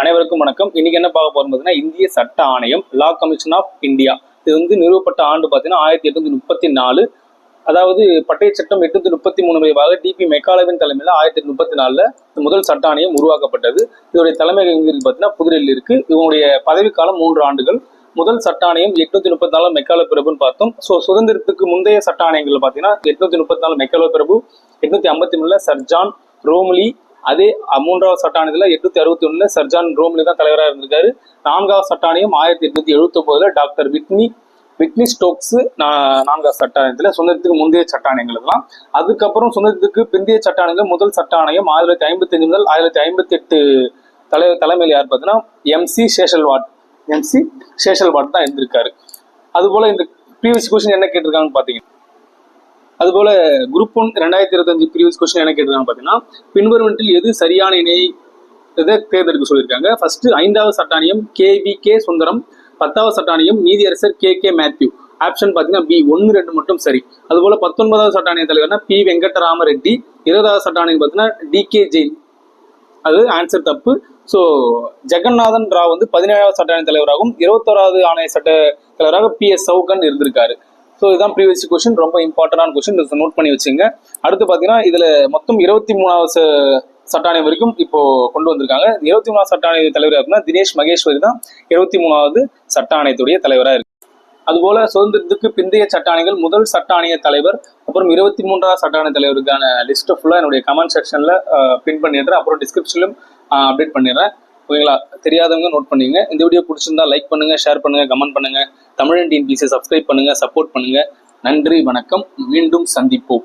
அனைவருக்கும் வணக்கம். இன்னைக்கு என்ன பார்க்க போறோம் பார்த்தீங்கன்னா இந்திய சட்ட ஆணையம் லா கமிஷன் ஆஃப் இந்தியா இது வந்து நிறுவப்பட்ட ஆண்டு பார்த்தீங்கன்னா ஆயிரத்தி எட்நூத்தி முப்பத்தி நாலு. அதாவது பட்டய சட்டம் எட்நூத்தி முப்பத்தி மூணு விரைவாக டிபி மெக்காலவின் தலைமையில் ஆயிரத்தி எட்நூத்தி முப்பத்தி நாலுல முதல் சட்ட ஆணையம் உருவாக்கப்பட்டது. இதோடைய தலைமை எங்க பார்த்தீங்கன்னா புதுடெல்லி இருக்கு. இவங்களுடைய பதவிக்காலம் மூன்று ஆண்டுகள். முதல் சட்ட ஆணையம் எட்நூத்தி முப்பத்தி நாலு மெக்கால பிரபுன்னு பார்த்தோம். ஸோ சுதந்திரத்துக்கு முந்தைய சட்ட ஆணையங்கள் பார்த்தீங்கன்னா எட்நூத்தி முப்பத்தி நாலு மெக்கால பிரபு எட்நூத்தி ஐம்பத்தி மூணுல சர்ஜான் ரோம்லி அதே மூன்றாவது சட்ட எட்நூத்தி அறுபத்தி ஒண்ணுல சர்ஜான் ரோம்லி தான் தலைவராக இருந்திருக்காரு. நான்காவது சட்டானியம் ஆயிரத்தி எட்நூத்தி எழுபத்தி ஒன்பதுல டாக்டர் விட்னி விட்னி ஸ்டோக்ஸ் நான்காவது சட்டாணயத்தில் சுதந்திரத்துக்கு முந்தைய சட்ட இதெல்லாம் அதுக்கப்புறம் சுதந்திரத்துக்கு பிந்தைய சட்ட முதல் சட்ட ஆயிரத்தி ஆயிரத்தி ஐம்பத்தி அஞ்சு முதல் ஆயிரத்தி ஐம்பத்தி எட்டு தலை தலைமையில் யார் பார்த்தீங்கன்னா எம்சி சேஷல்வாட் எம்சி சேஷல்வாட் தான் இருந்திருக்காரு. அதுபோல இந்த ப்ரீவியஸ் கொஸ்டின் என்ன கேட்டிருக்காங்கன்னு பார்த்தீங்கன்னா அதுபோல குரூப் ஒன் ரெண்டாயிரத்தி இருபத்தஞ்சு ப்ரீவியஸ் கொஸ்டின் என்ன கேட்டிருக்காங்க பார்த்தீங்கன்னா பின்வருவனத்தில் எது சரியான இணை இதை தேர்ந்தெடுக்க சொல்லியிருக்காங்க? ஃபர்ஸ்ட் ஐந்தாவது சட்டானியம் கே வி கே சுந்தரம் பத்தாவது சட்டானியம் நீதியரசர் கே கே மேத்யூ. ஆப்ஷன் பார்த்தீங்கன்னா பி ஒன்று ரெண்டு மட்டும் சரி. அதுபோல பத்தொன்பதாவது சட்டானிய தலைவர்னா பி வெங்கடராம ரெட்டி இருபதாவது சட்டானியம் பார்த்தீங்கன்னா டி கே ஜெயின். அது ஆன்சர் தப்பு. ஸோ ஜெகநாதன் ராவ் வந்து பதினேழாவது சட்ட தலைவராகவும் இருபத்தோராவது ஆணைய சட்ட தலைவராக பி எஸ் சவுகன் இருந்திருக்காரு. ஸோ இதுதான் ப்ரீவியஸ் கொஷின் ரொம்ப இம்பார்ட்டண்டான கொஷின் இதை நோட் பண்ணி வச்சுங்க. அடுத்து பார்த்தீங்கன்னா இதில் மொத்தம் இருபத்தி மூணாவது சட்டாணி சட்ட ஆணையம் வரைக்கும் இப்போ கொண்டு வந்திருக்காங்க. இருபத்தி மூணாவது சட்டாணி தலைவர் அப்படின்னா தினேஷ் மகேஸ்வரி தான் இருபத்தி மூணாவது சட்ட ஆணையத்துடைய தலைவராக இருக்கு. அதுபோல சுதந்திரத்துக்கு பிந்தைய சட்ட முதல் சட்ட ஆணைய தலைவர் அப்புறம் இருபத்தி மூன்றாவது சட்ட தலைவருக்கான லிஸ்ட்டை ஃபுல்லாக என்னுடைய கமெண்ட் செக்ஷனில் பின் பண்ணிடுறேன். அப்புறம் டிஸ்கிரிப்ஷனிலும் அப்டேட் பண்ணிடுறேன். ஓகேங்களா தெரியாதவங்க நோட் பண்ணிங்க இந்த வீடியோ பிடிச்சிருந்தா லைக் பண்ணுங்க ஷேர் பண்ணுங்க கமெண்ட் பண்ணுங்க. தமிழ் இண்டியன் பிசியை சப்ஸ்கிரைப் பண்ணுங்க சப்போர்ட் பண்ணுங்க. நன்றி வணக்கம். மீண்டும் சந்திப்போம்.